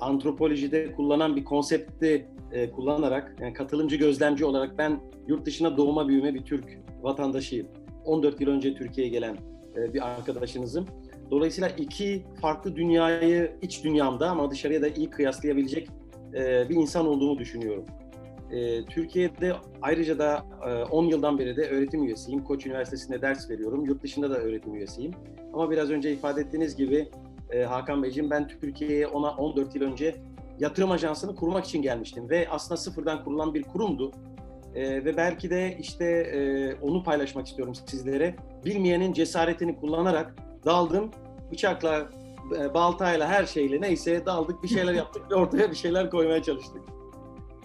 antropolojide kullanan bir konsepti e, kullanarak, yani katılımcı gözlemci olarak ben yurt dışına doğma büyüme bir Türk vatandaşıyım. 14 yıl önce Türkiye'ye gelen e, bir arkadaşınızım. Dolayısıyla iki farklı dünyayı iç dünyamda ama dışarıya da iyi kıyaslayabilecek e, bir insan olduğumu düşünüyorum. E, Türkiye'de ayrıca da e, 10 yıldan beri de öğretim üyesiyim. Koç Üniversitesi'nde ders veriyorum. Yurt dışında da öğretim üyesiyim. Ama biraz önce ifade ettiğiniz gibi e, Hakan Beyciğim ben Türkiye'ye ona 14 yıl önce yatırım ajansını kurmak için gelmiştim. Ve aslında sıfırdan kurulan bir kurumdu. E, ve belki de işte e, onu paylaşmak istiyorum sizlere. Bilmeyenin cesaretini kullanarak daldım. Bıçakla, e, baltayla, her şeyle neyse daldık bir şeyler yaptık ve ortaya bir şeyler koymaya çalıştık.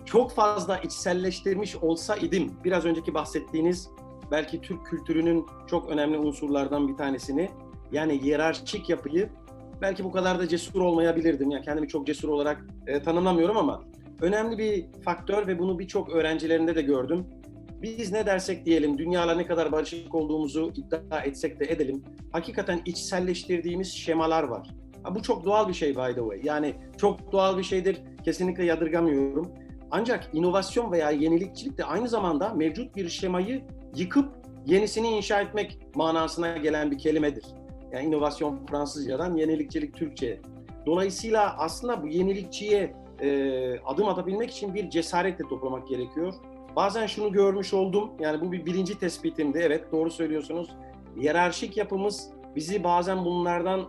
Çok fazla içselleştirmiş olsa idim biraz önceki bahsettiğiniz belki Türk kültürünün çok önemli unsurlardan bir tanesini yani hiyerarşik yapıyı belki bu kadar da cesur olmayabilirdim. Yani kendimi çok cesur olarak e, tanımlamıyorum ama önemli bir faktör ve bunu birçok öğrencilerinde de gördüm. Biz ne dersek diyelim, dünyayla ne kadar barışık olduğumuzu iddia etsek de edelim, hakikaten içselleştirdiğimiz şemalar var. Ha, bu çok doğal bir şey by the way. Yani çok doğal bir şeydir, kesinlikle yadırgamıyorum. Ancak inovasyon veya yenilikçilik de aynı zamanda mevcut bir şemayı yıkıp yenisini inşa etmek manasına gelen bir kelimedir. Yani inovasyon Fransızcadan, yenilikçilik Türkçe. Dolayısıyla aslında bu yenilikçiye e, adım atabilmek için bir cesaretle toplamak gerekiyor. Bazen şunu görmüş oldum, yani bu bir birinci tespitimdi, evet doğru söylüyorsunuz. Yerarşik yapımız bizi bazen bunlardan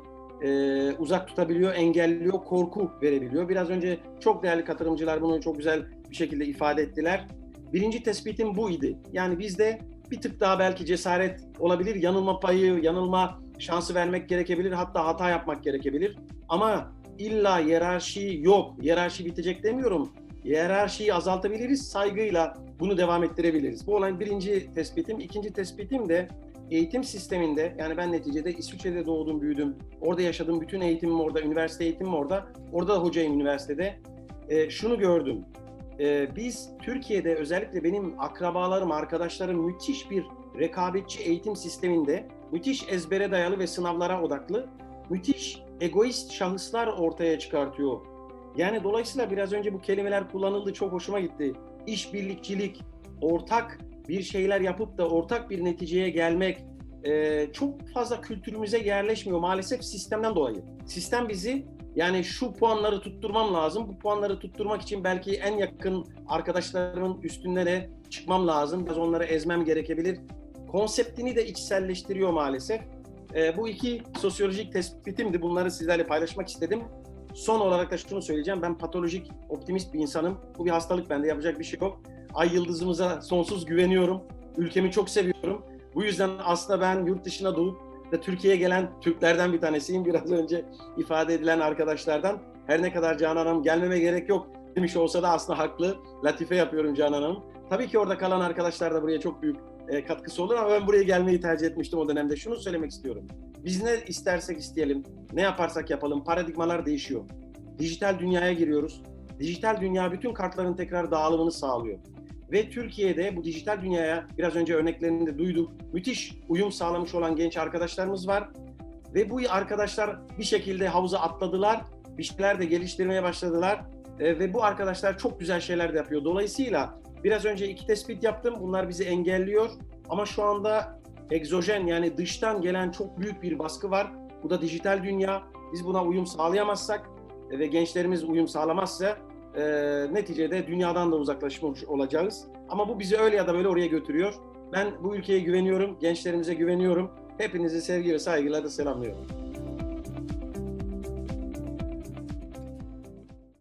e, uzak tutabiliyor, engelliyor, korku verebiliyor. Biraz önce çok değerli katılımcılar bunu çok güzel bir şekilde ifade ettiler. Birinci tespitim bu idi. Yani bizde bir tık daha belki cesaret olabilir, yanılma payı, yanılma şansı vermek gerekebilir, hatta hata yapmak gerekebilir. Ama illa yerarşi yok, yerarşi bitecek demiyorum. Yerarşiyi azaltabiliriz, saygıyla bunu devam ettirebiliriz. Bu olan birinci tespitim. İkinci tespitim de eğitim sisteminde, yani ben neticede İsviçre'de doğdum, büyüdüm. Orada yaşadım, bütün eğitimim orada, üniversite eğitimim orada. Orada da hocayım üniversitede. E, şunu gördüm. E, biz Türkiye'de özellikle benim akrabalarım, arkadaşlarım müthiş bir rekabetçi eğitim sisteminde, müthiş ezbere dayalı ve sınavlara odaklı, müthiş egoist şahıslar ortaya çıkartıyor. Yani dolayısıyla biraz önce bu kelimeler kullanıldı, çok hoşuma gitti. İşbirlikçilik, ortak bir şeyler yapıp da ortak bir neticeye gelmek e, çok fazla kültürümüze yerleşmiyor maalesef sistemden dolayı. Sistem bizi yani şu puanları tutturmam lazım. Bu puanları tutturmak için belki en yakın arkadaşlarımın üstünde de çıkmam lazım. Biraz onları ezmem gerekebilir. Konseptini de içselleştiriyor maalesef. E, bu iki sosyolojik tespitimdi. Bunları sizlerle paylaşmak istedim. Son olarak da şunu söyleyeceğim. Ben patolojik, optimist bir insanım. Bu bir hastalık bende. Yapacak bir şey yok. Ay yıldızımıza sonsuz güveniyorum. Ülkemi çok seviyorum. Bu yüzden aslında ben yurt dışına doğup da Türkiye'ye gelen Türklerden bir tanesiyim. Biraz önce ifade edilen arkadaşlardan. Her ne kadar Canan Hanım gelmeme gerek yok demiş olsa da aslında haklı. Latife yapıyorum Canan Hanım. Tabii ki orada kalan arkadaşlar da buraya çok büyük e, katkısı olur ama ben buraya gelmeyi tercih etmiştim o dönemde. Şunu söylemek istiyorum. Biz ne istersek isteyelim, ne yaparsak yapalım paradigmalar değişiyor. Dijital dünyaya giriyoruz. Dijital dünya bütün kartların tekrar dağılımını sağlıyor. Ve Türkiye'de bu dijital dünyaya biraz önce örneklerini de duyduk. Müthiş uyum sağlamış olan genç arkadaşlarımız var. Ve bu arkadaşlar bir şekilde havuza atladılar. Bir şeyler de geliştirmeye başladılar. E, ve bu arkadaşlar çok güzel şeyler de yapıyor. Dolayısıyla biraz önce iki tespit yaptım. Bunlar bizi engelliyor. Ama şu anda egzojen yani dıştan gelen çok büyük bir baskı var. Bu da dijital dünya. Biz buna uyum sağlayamazsak e, ve gençlerimiz uyum sağlamazsa e, neticede dünyadan da uzaklaşmış olacağız. Ama bu bizi öyle ya da böyle oraya götürüyor. Ben bu ülkeye güveniyorum, gençlerimize güveniyorum. Hepinizi sevgi ve saygıyla da selamlıyorum.